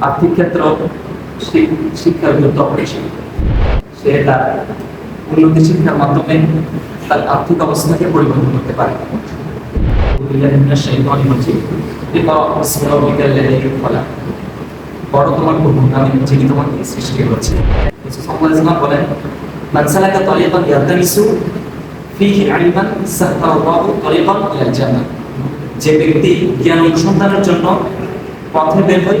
আর্থিক ক্ষেত্র শিক্ষার গুরুত্ব অপরিসীম সে তার উন্নতি শিক্ষার মাধ্যমে তার আর্থিক অবস্থাকে পরিবর্তন করতে পারে। যে ব্যক্তি জ্ঞান অনুসন্ধানের জন্য পথে বের হয়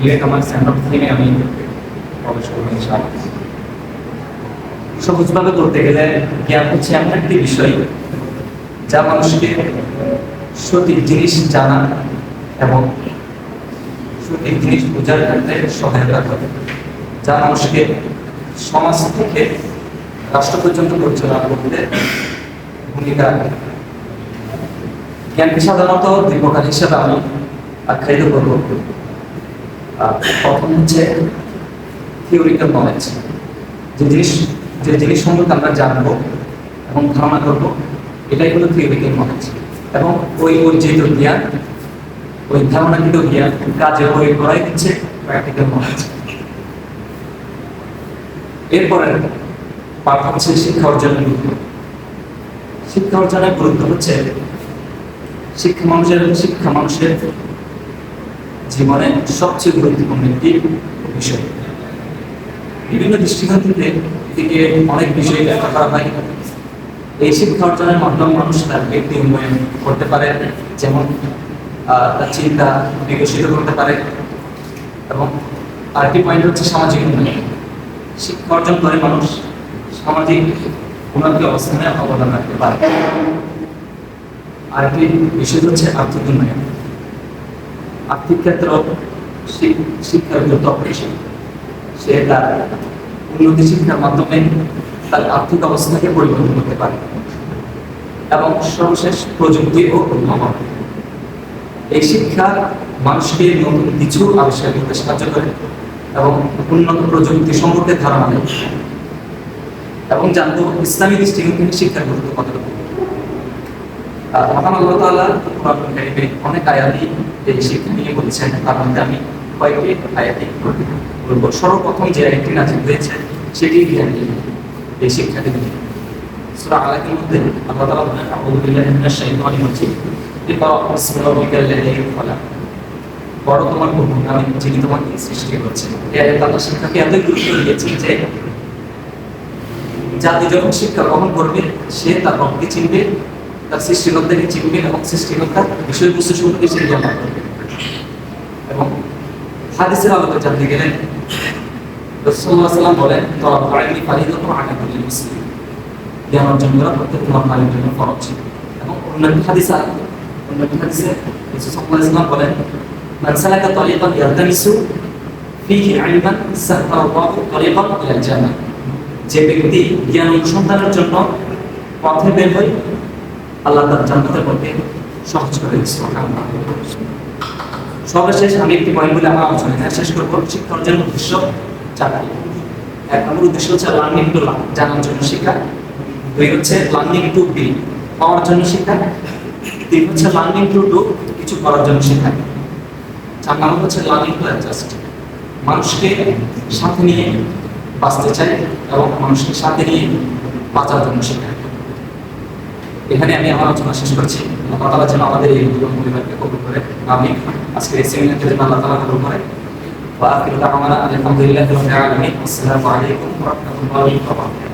ডিরেক্ট আমার স্ট্যান্ড থেকে আমি প্রবেশ করব সহজভাবে করতে গেলে জ্ঞান হচ্ছে এমন একটি বিষয় যা মানুষকে সঠিক জিনিস জানা এবং সঠিক জিনিস বোঝার ক্ষেত্রে সহায়তা করে, যা মানুষকে সমাজ থেকে রাষ্ট্র পর্যন্ত পরিচালনা করতে ভূমিকা জ্ঞানকে সাধারণত প্রকার হিসেবে আমি আখ্যায়িত করব। প্রথম হচ্ছে থিওরিক্যাল নলেজ যে জিনিস যে জিনিস সম্পর্কে আমরা জানব এবং ধারণা করব, এটাই হলো থিওরিক্যাল নলেজ এবং ওই অর্জিত জ্ঞান, ওই ধারণাকৃত জ্ঞান কাজে প্রয়োগ করাই প্র্যাকটিক্যাল নলেজ এরপরে পাঠ হচ্ছে শিক্ষা অর্জনের গুরুত্ব। শিক্ষা অর্জনের গুরুত্ব হচ্ছে শিক্ষা মানুষের শিক্ষা মানুষের জীবনে সবচেয়ে গুরুত্বপূর্ণ একটি বিষয়। বিভিন্ন দৃষ্টিকোণ থেকে অনেক বিষয় ব্যাখ্যা করা হয়। এই শিক্ষা অর্জনের মাধ্যমে মানুষ তার ব্যক্তি উন্নয়ন করতে পারে, যেমন তার চিন্তা বিকশিত করতে পারে এবং আরেকটি পয়েন্ট হচ্ছে সামাজিক উন্নয়ন। শিক্ষা অর্জন করে মানুষ সামাজিক উন্নতি অবস্থানে অবদান রাখতে পারে। আরেকটি বিষয় হচ্ছে আর্থিক উন্নয়ন। আর্থিক ক্ষেত্র শিক্ষার গুরুত্ব অপরিসীম। সে তার উন্নতি শিক্ষার মাধ্যমে তার আর্থিক অবস্থাকে পরিবর্তন করতে পারে এবং সর্বশেষ প্রযুক্তি ও উদ্ভাবন এই শিক্ষা মানুষকে নতুন কিছু আবিষ্কার করতে সাহায্য করে এবং উন্নত প্রযুক্তি সম্পর্কে ধারণা দেয়। এবং জানব ইসলামী থেকে শিক্ষার গুরুত্ব কতটুকু? মহান আল্লাহ অনেক এই নিয়ে বলেছেন, তার মধ্যে আমি কয়েকটি সর্বপ্রথম যে আয়াতটি নাজিল হয়েছে, সেটি জ্ঞান এই নিয়ে মধ্যে আল্লাহ বলেন বড় তোমার আমি যিনি তোমাকে সৃষ্টি এই আয়াত শিক্ষাকে এতই গুরুত্ব দিয়েছেন যে জাতি যখন শিক্ষা গ্রহণ করবে, সে তার রবকে চিনবে তার সৃষ্টিকর্তাকে চিনবে এবং সৃষ্টিকর্তার বিষয়বস্তু সম্পর্কে সে জ্ঞান এবং হাদিসের আলোকে জানতে গেলে রসুল্লাহ সাল্লাম বলেন আগে বলি, মুসলিম। জ্ঞান অর্জন করা প্রত্যেক নর্মালের জন্য ফরজ এবং অন্যান্য হাদিসে অন্যান্য হাদিসে রসুল সাল্লাল্লাহু আলাইহি ওয়াসাল্লাম বলেন, মান সালাকা তরিকান ইয়ালতামিসু ফিহি ইলমান সাহতাল্লাহু যে ব্যক্তি জ্ঞান অনুসন্ধানের জন্য পথে বের হয় আল্লাহ তার জান্নাতের পথে সহজ করে দিচ্ছে। সর্বশেষ আমি একটি পয়েন্ট বলে আমার আলোচনা এখানে শেষ করব। শিক্ষা অর্জনের উদ্দেশ্য চারটি এক নম্বর উদ্দেশ্য হচ্ছে লার্নিং টু লার্ন জানার জন্য শিক্ষা। দুই হচ্ছে লার্নিং টু বি পাওয়ার জন্য শিক্ষা। তিন হচ্ছে লার্নিং টু ডু কিছু করার জন্য শিক্ষা। চার নম্বর হচ্ছে লার্নিং টু অ্যাডজাস্ট মানুষকে সাথে নিয়ে বাঁচতে চাই এবং মানুষকে সাথে নিয়ে বাঁচার জন্য শিক্ষা। এখানে আমি আমার আলোচনা শেষ করছি আল্লাহ তালা যেন আমাদের এই দুটো পরিবারকে কবুল করে আমি আজকে এই সেমিনারকে যেন আল্লাহ তালা কবুল করে وآخر دعوانا أن الحمد لله رب العالمين والسلام عليكم ورحمة الله وبركاته